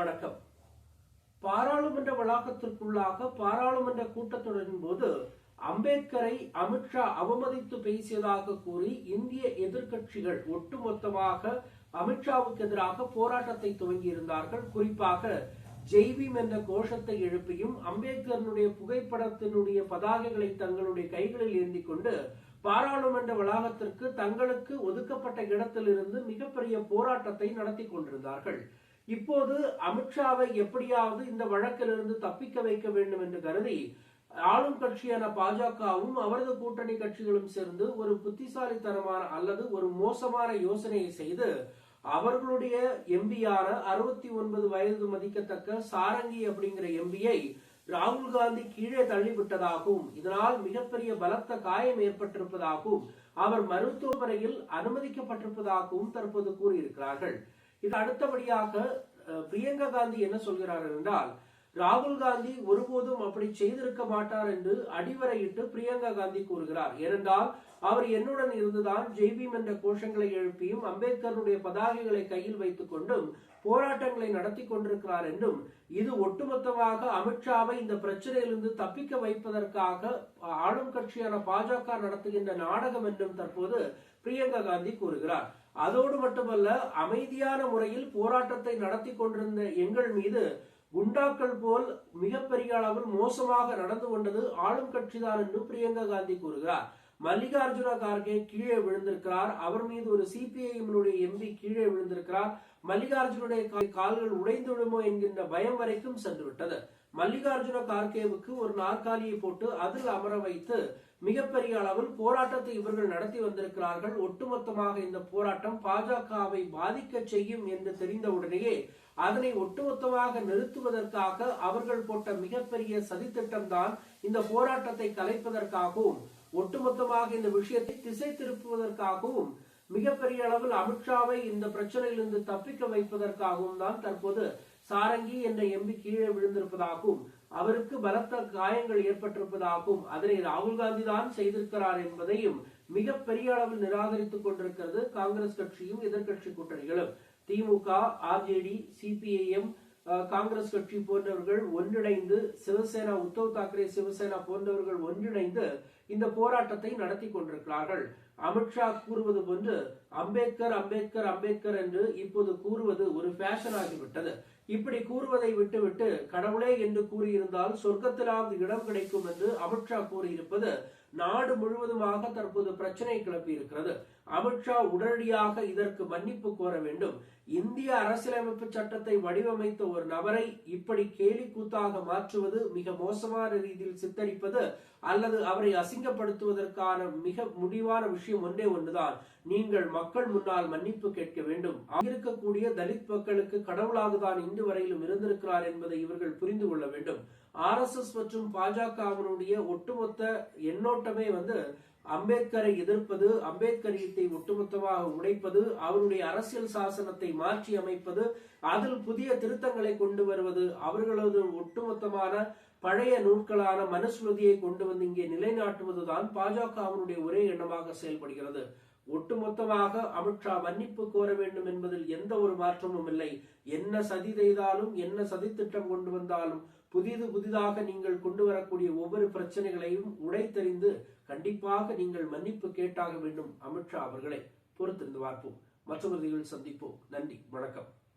வணக்கம். பாராளுமன்ற வளாகத்திற்குள்ளாக பாராளுமன்ற கூட்டத்தொடரின் போது அம்பேத்கரை அமித்ஷா அவமதித்து பேசியதாக கூறி இந்திய எதிர்க்கட்சிகள் ஒட்டுமொத்தமாக அமித்ஷாவுக்கு எதிராக போராட்டத்தை துவங்கியிருந்தார்கள். குறிப்பாக ஜெய்வீம் என்ற கோஷத்தை எழுப்பியும் அம்பேத்கரனுடைய புகைப்படத்தினுடைய பதாகைகளை தங்களுடைய கைகளில் ஏந்தி கொண்டு பாராளுமன்ற வளாகத்திற்கு தங்களுக்கு ஒதுக்கப்பட்ட இடத்திலிருந்து மிகப்பெரிய போராட்டத்தை நடத்தி கொண்டிருந்தார்கள். இப்போது அமித்ஷாவை எப்படியாவது இந்த வழக்கிலிருந்து தப்பிக்க வைக்க வேண்டும் என்று கருதி ஆளும் கட்சியான பாஜகவும் அவரது கூட்டணி கட்சிகளும் சேர்ந்து ஒரு புத்திசாலித்தனமான அல்லது ஒரு மோசமான யோசனையை செய்து அவர்களுடைய எம்பியான அறுபத்தி ஒன்பது வயது மதிக்கத்தக்க சாரங்கி அப்படிங்கிற எம்பியை ராகுல் காந்தி கீழே தள்ளிவிட்டதாகவும் இதனால் மிகப்பெரிய பலத்த காயம் ஏற்பட்டிருப்பதாகவும் அவர் மருத்துவமனையில் அனுமதிக்கப்பட்டிருப்பதாகவும் தற்போது கூறியிருக்கிறார்கள். இது அடுத்தபடியாக பிரியங்கா காந்தி என்ன சொல்கிறார் என்றால் ராகுல் காந்தி ஒருபோதும் அப்படி செய்திருக்க மாட்டார் என்று அடிவரையிட்டு பிரியங்கா காந்தி கூறுகிறார். ஏனென்றால் அவர் என்னுடன் இருந்துதான் ஜெய்பீம் என்ற கோஷங்களை எழுப்பியும் அம்பேத்கருடைய பதாகைகளை கையில் வைத்துக் கொண்டும் போராட்டங்களை நடத்தி கொண்டிருக்கிறார் என்றும் இது ஒட்டுமொத்தமாக அமித்ஷாவை இந்த பிரச்சனையிலிருந்து தப்பிக்க வைப்பதற்காக ஆளும் கட்சியான பாஜக நடத்துகின்ற நாடகம் என்றும் தற்போது பிரியங்கா காந்தி கூறுகிறார். அதோடு மட்டுமல்ல அமைதியான முறையில் போராட்டத்தை நடத்தி கொண்டிருந்த எங்கள் மீது குண்டாக்கள் போல் மிகப்பெரிய அளவில் மோசமாக நடந்து கொண்டது ஆளும் கட்சிதான் என்று பிரியங்கா காந்தி கூறுகிறார். மல்லிகார்ஜுன கார்கே கீழே விழுந்திருக்கிறார். அவர் மீது ஒரு சிபிஐஎம்னுடைய எம்பி கீழே விழுந்திருக்கிறார். மல்லிகார்ஜுனுடைய கால்கள் உடைந்து விடுமோ என்கின்ற பயம் வரைக்கும் சென்று விட்டது மல்லிகார்ஜுன கார்கேவுக்கு ஒரு நாற்காலியை போட்டு அதில் அமர வைத்து மிகப்பெரிய அளவில் போராட்டத்தை இவர்கள் நடத்தி வந்திருக்கிறார்கள். ஒட்டுமொத்தமாக இந்த போராட்டம் பாஜகவை பாதிக்க செய்யும் என்று தெரிந்தவுடனேயே அதனை ஒட்டுமொத்தமாக நிறுத்துவதற்காக அவர்கள் போட்ட மிகப்பெரிய சதித்திட்டம்தான் இந்த போராட்டத்தை கலைப்பதற்காகவும் ஒட்டுமொத்தமாக இந்த விஷயத்தை திசை திருப்புவதற்காகவும் மிகப்பெரிய அளவில் அமித்ஷாவை இந்த பிரச்சனையிலிருந்து தப்பிக்க வைப்பதற்காகவும் தான் தற்போது சாரங்கி என்ற எம்பி கீழே விழுந்திருப்பதாகவும் அவருக்கு பலத்த காயங்கள் ஏற்பட்டிருப்பதாகவும் அதனை ராகுல் காந்தி தான் செய்திருக்கிறார் என்பதையும் மிகப்பெரிய அளவில் நிராகரித்துக் கொண்டிருக்கிறது காங்கிரஸ் கட்சியும் எதிர்கட்சி கூட்டணிகளும். திமுக ஆர்ஜேடி சிபிஐஎம் காங்கிரஸ் கட்சி போன்றவர்கள் ஒன்றிணைந்து சிவசேனா உத்தவ் தாக்கரே சிவசேனா போன்றவர்கள் ஒன்றிணைந்து இந்த போராட்டத்தை நடத்தி கொண்டிருக்கிறார்கள். அமித்ஷா கூறுவது போன்று அம்பேத்கர் அம்பேத்கர் அம்பேத்கர் என்று இப்போது கூறுவது ஒரு ஃபேஷன் ஆகிவிட்டது. இப்படி கூறுவதை விட்டுவிட்டு கடவுளே என்று கூறியிருந்தால் சொர்க்கத்திலாவது இடம் கிடைக்கும் என்று அமித்ஷா கூறியிருப்பது நாடு முழுவதுமாக தற்போது பிரச்சனை கிளப்பி இருக்கிறது அமித்ஷா உடனடியாக இதற்கு மன்னிப்பு கோர வேண்டும். இந்திய அரசியலமைப்பு சட்டத்தை வடிவமைத்த ஒரு நபரை இப்படி கேலி கூத்தாக மாற்றுவது மிக மோசமான ரீதியில் சித்தரிப்பது அல்லது அவரை அசிங்கப்படுத்துவதற்கான மிக முடிவான விஷயம் ஒன்றே ஒன்றுதான். நீங்கள் மக்கள் முன்னால் மன்னிப்பு கேட்க வேண்டும். இருக்கக்கூடிய தலித் மக்களுக்கு கடவுளாக தான் இன்று வரையிலும் இருந்திருக்கிறார் என்பதை இவர்கள் புரிந்து கொள்ள வேண்டும். ஆர்எஸ்எஸ் மற்றும் பாஜகவினுடைய ஒட்டுமொத்த எண்ணோட்டமே வந்து அம்பேத்கரை எதிர்ப்பது அம்பேத்கரியத்தை ஒட்டுமொத்தமாக உடைப்பது அவருடைய அரசியல் சாசனத்தை மாற்றி அமைப்பது அதில் புதிய திருத்தங்களை கொண்டு வருவது அவர்களது ஒட்டுமொத்தமான பழைய நூல்களான மனுஸ்மிருதியை கொண்டு வந்து இங்கே நிலைநாட்டுவதுதான் பாஜகவினுடைய ஒரே எண்ணமாக செயல்படுகிறது. ஒட்டுமொத்தமாக அமித்ஷா மன்னிப்பு கோர வேண்டும் என்பதில் எந்த ஒரு மாற்றமும் இல்லை. என்ன சதி செய்தாலும் என்ன சதித்திட்டம் கொண்டு வந்தாலும் புதிது புதிதாக நீங்கள் கொண்டு வரக்கூடிய ஒவ்வொரு பிரச்சனைகளையும் உடைத்தறிந்து கண்டிப்பாக நீங்கள் மன்னிப்பு கேட்டாக வேண்டும் அமித்ஷா அவர்களை. பொறுத்திருந்து பார்ப்போம். மற்றவர்கள் சந்திப்போம். நன்றி. வணக்கம்.